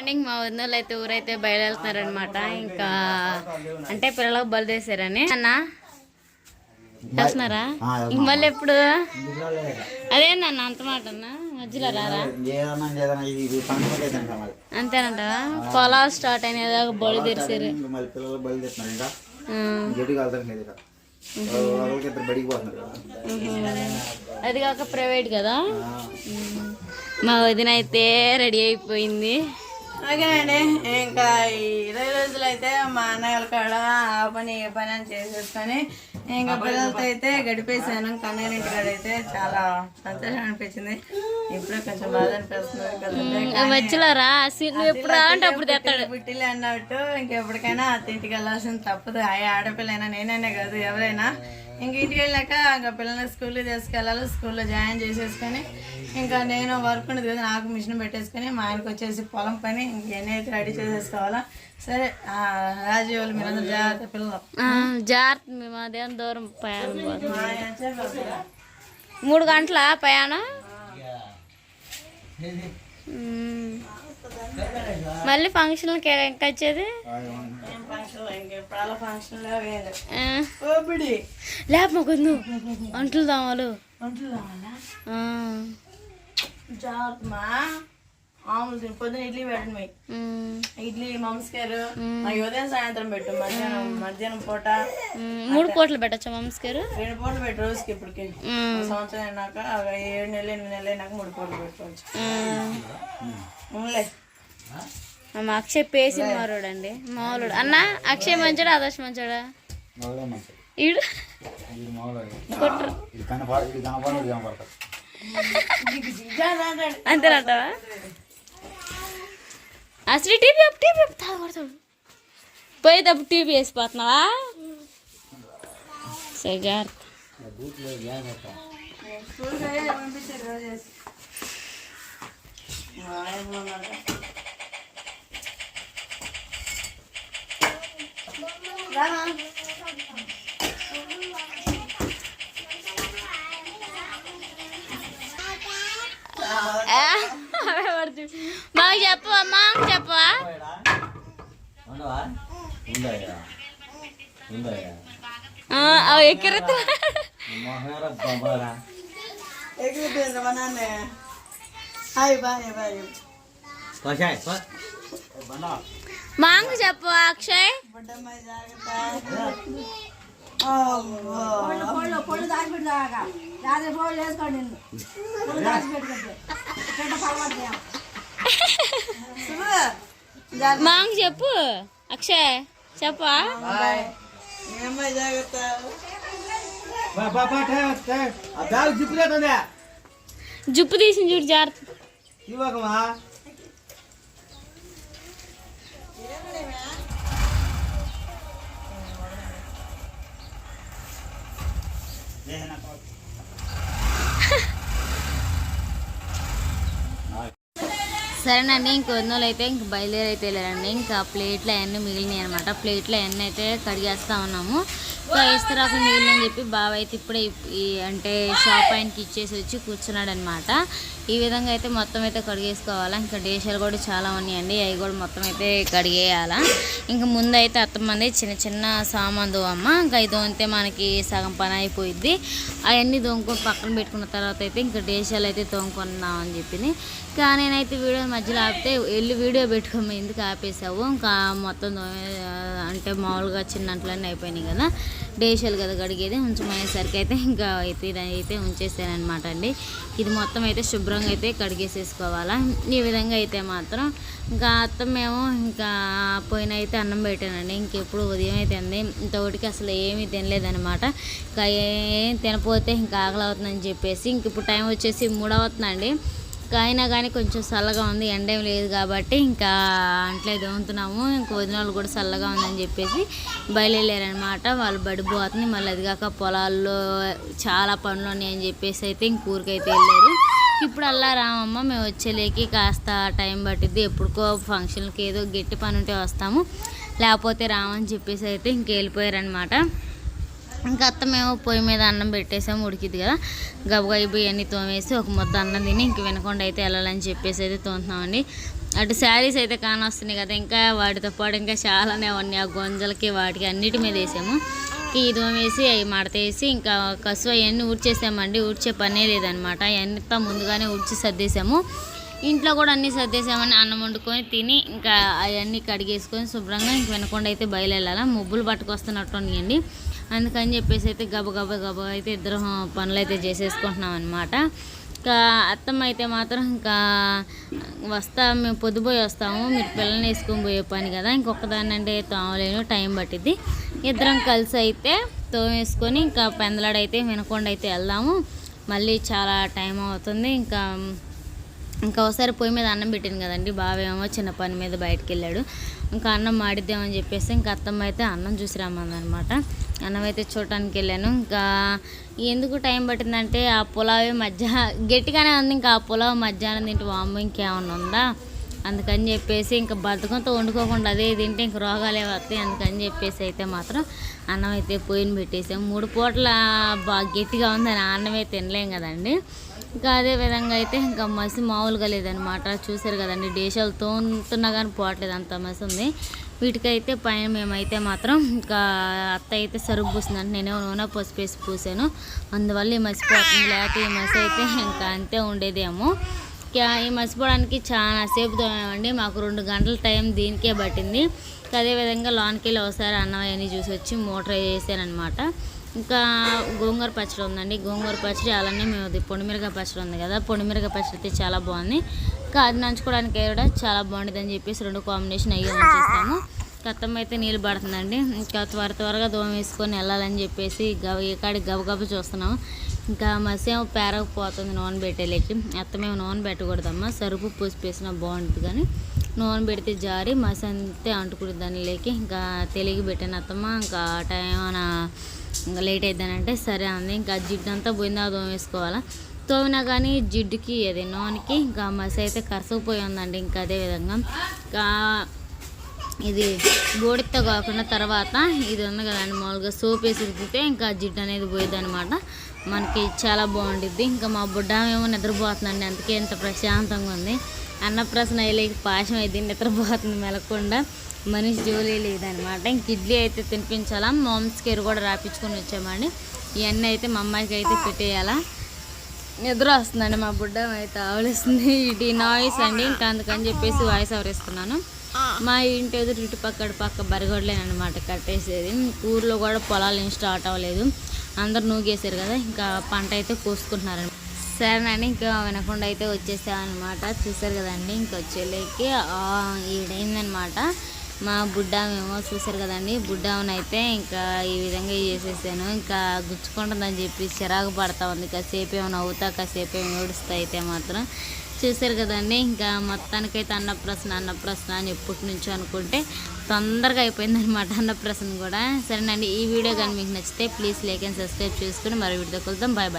Morning మా వదినలు అయితే ఊరైతే బయలుదేరుతున్నారనమాట ఇంకా అంటే పిల్లలకు బలిదేశారని అన్న చేస్తున్నారా? ఇంక మళ్ళీ ఎప్పుడు? అదేందన్న అంత మాట అన్న. మధ్యలో రారా? అంతేనంటావా? పొలాలు స్టార్ట్ అయిన బలి పోతున్నారు కదా. అది కాక ప్రైవేట్ కదా. మా వదిన అయితే రెడీ అయిపోయింది. ఓకేనండి ఇంకా ఇరవై రోజులు అన్నయ్యల కాడ ఆ పని ఏ పని అని చేసేసుకొని ఇంకా పిల్లలతో అయితే గడిపేశాను. కన్నయ్య ఇంటి కాడ అయితే చాలా సంతోషం అనిపించింది. ఇప్పుడే కొంచెం బాధ అనిపిస్తుంది పుట్టిల్లు అన్నట్టు ఇంకెప్పటికైనా అత్తింటికి వెళ్ళాల్సింది తప్పదు. ఆ ఆడపిల్లైనా నేనైనా కాదు ఎవరైనా. ఇంక ఇంటికి వెళ్ళాక ఇంకా పిల్లల్ని స్కూల్లో తీసుకెళ్ళాలి స్కూల్లో జాయిన్ చేసేసుకొని ఇంకా నేను వర్క్ ఉండదు కదా నాకు మిషన్ పెట్టేసుకొని మా ఆయనకు వచ్చేసి పొలం పని ఇంకెన్ని అయితే రెడీ చేసేసుకోవాలా. సరే ఆ, రాజీ వాళ్ళు మీరందరూ జాగ్రత్త పిల్లలు. ఆ, జాగ్రత్త మేము అదేం దూరం ప్రయాణం? మూడు గంటల ప్రయాణం. మళ్ళీ ఫంక్షన్కి ఇంకా వచ్చేది? లేపకుందు అంట్లు దామాలు. ఒంట్లో రావాలా ఆ, జాగ్రత్త మా మామూలు తిని పొద్దున ఇడ్లీ పెట్టండి ఇడ్లీ మమస్కారు మరి ఉదయం సాయంత్రం పెట్టు మధ్యాహ్నం మధ్యాహ్నం పూట. మూడు కోట్లు పెట్టచ్చా మమ్మస్ గారు రెండు పూటలు పెట్టు రోజుకి ఇప్పటికి. సంవత్సరం అయినాక ఏడు నెలలు ఎనిమిది నెలలు అయినాక మూడు పూటలు పెట్టుకోవచ్చు. అక్షయ్ పేసింది మారోడండి. మామూలుడు అన్న అక్షయ్ మంచోడా ఆదర్శ్ మంచోడా. ఈడు? ఇది మొదలు. కొట్రు ఇది కనపడ ఇది కనపడ ఇది కనపడతారు అంతేనంటావా అసలు టీవీ అప్ టీవీ అప్ తాగొడతాడు పోయేటప్పుడు టీవీ వేసిపోతున్నావా? సరే జాగ్రత్త స్కూల్కి అయ్యే పంపించారు రోజు చేసి. మా ఆయన ఉన్నాడు. రానా? ఆ, అవే పడుతుంది. మాకు చెప్పవా మాకు చెప్పవా ఉందయ్యా ఉందయ్యా ఆ, అవి ఎక్కిరితే మొహేర బొమ్మరా ఎగిరిపోయింది మా నాన్న హాయ్ బాయ్ బాయ్ పశాయ్ బండా అక్షయ్. బుడ్డమ్మాయి చెప్పు? అక్షయ్ చెప్పా జాగ్రత్త? జుప్పు తీసి చూడు జాగ్రత్త. ఇవ్వకమా? సరేనండి ఇంక వదినలు అయితే ఇంక బయలుదేరి అయితే వెళ్ళారండి. ఇంకా ప్లేట్లు అవన్నీ మిగిలినాయి అనమాట ప్లేట్లు అవన్నీ అయితే కడిగేస్తా ఉన్నాము. ఇంకా ఇస్తరాకు మిగిలినని చెప్పి బావ అయితే ఇప్పుడే అంటే షాప్ ఆయనకి ఇచ్చేసి వచ్చి కూర్చున్నాడు అనమాట ఈ విధంగా అయితే మొత్తం అయితే కడిగేసుకోవాలా. ఇంకా డేషాలు కూడా చాలా ఉన్నాయండి. అవి కూడా మొత్తం అయితే కడిగేయాలా. ఇంకా ముందు అయితే అత్తమంది చిన్న చిన్న సామాన్ దోవమ్మ. ఇంకా ఇది దోమితే మనకి సగం పని అయిపోయింది అవన్నీ దోముకొని పక్కన పెట్టుకున్న తర్వాత అయితే ఇంకా డేషాలు అయితే తోముకున్నాం అని చెప్పింది ఇంకా నేనైతే వీడియో మధ్యలో ఆపితే వెళ్ళి వీడియో పెట్టుకోము. ఎందుకు ఆపేసావు ఇంకా మొత్తం అంటే మామూలుగా చిన్నట్లన్నీ అయిపోయినాయి కదా. డేషాలు కదా కడిగేది ఉంచమనేసరికి అయితే ఇంకా అయితే ఇదైతే ఉంచేసానమాట అండి. ఇది మొత్తం అయితే శుభ్రంగా అయితే కడిగేసేసుకోవాలా. ఈ విధంగా అయితే మాత్రం ఇంకా అత్త మేము ఇంకా పోయిన అయితే అన్నం పెట్టానండి. ఇంకెప్పుడు ఉదయం అయితే అంది. ఇంతవరకు అసలు ఏమీ తినలేదనమాట ఇంకా ఏం తినపోతే ఇంకా ఆకలి అవుతుందని చెప్పేసి ఇంక ఇప్పుడు టైం వచ్చేసి మూడవుతుందండి. అయినా కానీ కొంచెం చల్లగా ఉంది ఎండ ఏం లేదు కాబట్టి ఇంకా అంట్లో దోముతున్నాము. ఇంకా వదిన వాళ్ళు కూడా చల్లగా ఉందని చెప్పేసి బయలుదేరారనమాట వాళ్ళు బడి పోతుంది మళ్ళీ అది కాక పొలాల్లో చాలా పనులు ఉన్నాయి అని చెప్పేసి అయితే ఇంక ఊరికైతే వెళ్ళారు. ఇప్పుడు అల్లా రామమ్మ మేము వచ్చేలేకి కాస్త టైం పట్టిద్ది. ఎప్పుడుకో ఫంక్షన్కి ఏదో గట్టి పని ఉంటే వస్తాము. లేకపోతే రామని చెప్పేసి అయితే ఇంక వెళ్ళిపోయారనమాట ఇంకా అత్త మేము పొయ్యి మీద అన్నం పెట్టేసాము ఉడికిద్ది కదా. గబగబా ఇవన్నీ తోమేసి ఒక ముద్ద అన్నం తిని ఇంక వినకుండా అయితే వెళ్ళాలని చెప్పేసి అయితే తోముతున్నామండి. అటు శారీస్ అయితే కానొస్తున్నాయి కదా ఇంకా వాటితో పాటు ఇంకా చాలానే ఉన్నాయి. ఆ గొంజలకి వాటికి అన్నిటి మీద వేసాము. ఈ తోమేసి అవి మడత వేసి ఇంకా కసువ అవన్నీ ఊడ్చేసామండి. ఊడ్చే పనే లేదనమాట. అవన్నీ ముందుగానే ఊడ్చి సర్దేశాము ఇంట్లో కూడా అన్నీ సర్దేశామని అన్నం వండుకొని తిని ఇంకా అవన్నీ కడిగేసుకొని శుభ్రంగా ఇంక వినకుండా అయితే బయలుదేరాల. ముబ్బులు పట్టుకొస్తున్నట్టు ఉన్నాయండి. అందుకని చెప్పేసి అయితే గబ గబ గబ అయితే ఇద్దరు పనులు అయితే చేసేసుకుంటున్నాం అనమాట ఇంకా అత్తమ్మ అయితే మాత్రం ఇంకా వస్తా మేము పొద్దుపోయి వస్తాము. మీరు పిల్లల్ని వేసుకొని పోయే పని కదా. ఇంకొకదాన్ని అంటే తోమలేను టైం పట్టిద్ది. ఇద్దరం కలిసి అయితే తోమేసుకొని ఇంకా పెందలాడైతే వినకుండా అయితే వెళ్దాము. మళ్ళీ చాలా టైం అవుతుంది. ఇంకా ఇంకా ఒకసారి పొయ్యి మీద అన్నం పెట్టాను కదండి. బావేమో చిన్న పని మీద బయటకు వెళ్ళాడు. ఇంకా అన్నం మాడిద్దామని చెప్పేసి ఇంకా అత్తమ్మ అయితే అన్నం చూసి రమ్మందనమాట అన్నం అయితే చూడటానికి వెళ్ళాను ఇంకా ఎందుకు టైం పట్టిందంటే ఆ పులావే మధ్య గట్టిగానే ఉంది. ఇంకా ఆ పులావ్ మధ్యాహ్నం తింటే వామ్మ ఇంకేమన్నా ఉందా? అందుకని చెప్పేసి ఇంకా బతుకంతో వండుకోకుండా అదే తింటే ఇంక రోగాలే వస్తాయి అందుకని చెప్పేసి అయితే మాత్రం అన్నం అయితే పొయ్యిని పెట్టేసాం మూడు పూటల బాగా గట్టిగా ఉందని అన్నమే తినలేం కదండి. ఇంకా అదే విధంగా అయితే ఇంకా మసి మామూలుగా లేదనమాట చూసారు కదండి డేషాలు తోముతున్నా కానీ పోవట్లేదు అంత మసి ఉంది. వీటికైతే పైన మేమైతే మాత్రం ఇంకా అత్త అయితే సరుగు పూసిందంటే. నేనే నూనె పసుపు వేసి పూసాను. అందువల్ల ఈ మసిపోతుంది. లేకపోతే ఈ మసి అయితే ఇంకా అంతే ఉండేదేమో. ఈ మసిపోవడానికి చాలా సేపు తోమేమండి. మాకు రెండు గంటల టైం దీనికే పట్టింది. అదేవిధంగా లోనికి వెళ్ళి ఒకసారి అన్నం చూసి వచ్చి మోటర్ చేశానమాట ఇంకా గోంగూర పచ్చడి ఉందండి. గోంగూర పచ్చడి అలానే మేము పొడిమిరగా పచ్చడి ఉంది కదా. పొడిమిరగా పచ్చడి అయితే చాలా బాగుంది. ఇంకా అది నంచుకోవడానికి కూడా చాలా బాగుంటుంది అని చెప్పేసి రెండు కాంబినేషన్ అయ్యి చేస్తాము కత్తం అయితే నీళ్ళు పడుతుందండి. ఇంకా త్వర త్వరగా దోమ వేసుకొని వెళ్ళాలని చెప్పేసి గవ ఈ కాడికి గబగబ చూస్తున్నాము. ఇంకా మసేమో పేరకపోతుంది నూనె పెట్టేలేకి అత్తమేమో నూనె పెట్టకూడదమ్మా. సరుపు పూసి పేసినా బాగుంటుంది కానీ నూనె పెడితే జారి మసి అంతే అంటుకుడు దాని లేకి. ఇంకా తెలిగి పెట్టాను అత్తమ్మ. ఇంకా ఆ టైం ఇంకా లేట్ అయిద్దానంటే సరే అంది. ఇంకా జిడ్డంతా పోయిందా దోమ వేసుకోవాలా? తోమినా కానీ జిడ్డుకి అది నూనెకి ఇంకా మసి అయితే కరసకపోయి ఉందండి ఇంకా అదే విధంగా. ఇంకా ఇది బోడితో కాకుండా తర్వాత ఇది ఉంది కదండి మామూలుగా సోప్ వేసి ఉడికితే ఇంకా జిడ్డు అనేది పోయేది అనమాట మనకి చాలా బాగుండిద్ది. ఇంకా మా బుడ్డ ఏమో నిద్రపోతుందండి అందుకే ఇంత ప్రశాంతంగా ఉంది. అన్నప్రసన అయ్యేకి పాశం అయితే నిద్రపోతుంది మెలకుండా మనిషి జోలీ లేదనమాట ఇంక ఇడ్లీ అయితే తినిపించాలా మామ్స్ కేర్ కూడా రాపించుకొని వచ్చామండి. ఇవన్నీ అయితే మా అమ్మాయికి అయితే పెట్టేయాలా. నిద్ర వస్తుందండి మా బుడ్డ అయితే ఆవలిస్తుంది. ఇటు నాయిస్ అండి ఇంకా అందుకని చెప్పేసి వాయిస్ ఎవరిస్తున్నాను మా ఇంటి ఎదురు ఇటు పక్క పక్క బరిగొడలేనమాట కట్టేసేది. ఊర్లో కూడా పొలాలు ఏం స్టార్ట్ అవ్వలేదు. అందరు నూగేశారు కదా ఇంకా పంట అయితే కోసుకుంటున్నారు సరేనండి ఇంకా వినకుండా అయితే వచ్చేసామన్నమాట. చూసారు కదండి ఇంకా వచ్చేలేకి ఈడైందనమాట మా బుడ్డామేమో చూసారు కదండి. బుడ్డామనైతే ఇంకా ఈ విధంగా చేసేసాను. ఇంకా గుచ్చుకుంటుందని చెప్పి చిరాకు పడతా ఉంది. కాసేపు ఏమో నవ్వుతా కాసేపు ఏమో ఏడుస్తా అయితే మాత్రం చూసారు కదండి. ఇంకా మొత్తానికైతే అన్నప్రసన అన్నప్రసన అని ఎప్పటి నుంచో అనుకుంటే తొందరగా అయిపోయిందనమాట అన్నప్రసన కూడా. సరేనండి ఈ వీడియో కానీ మీకు నచ్చితే ప్లీజ్ లైక్ అండ్ సబ్స్క్రైబ్ చేసుకుని మరో వీడియో కలుద్దాం. Bye bye.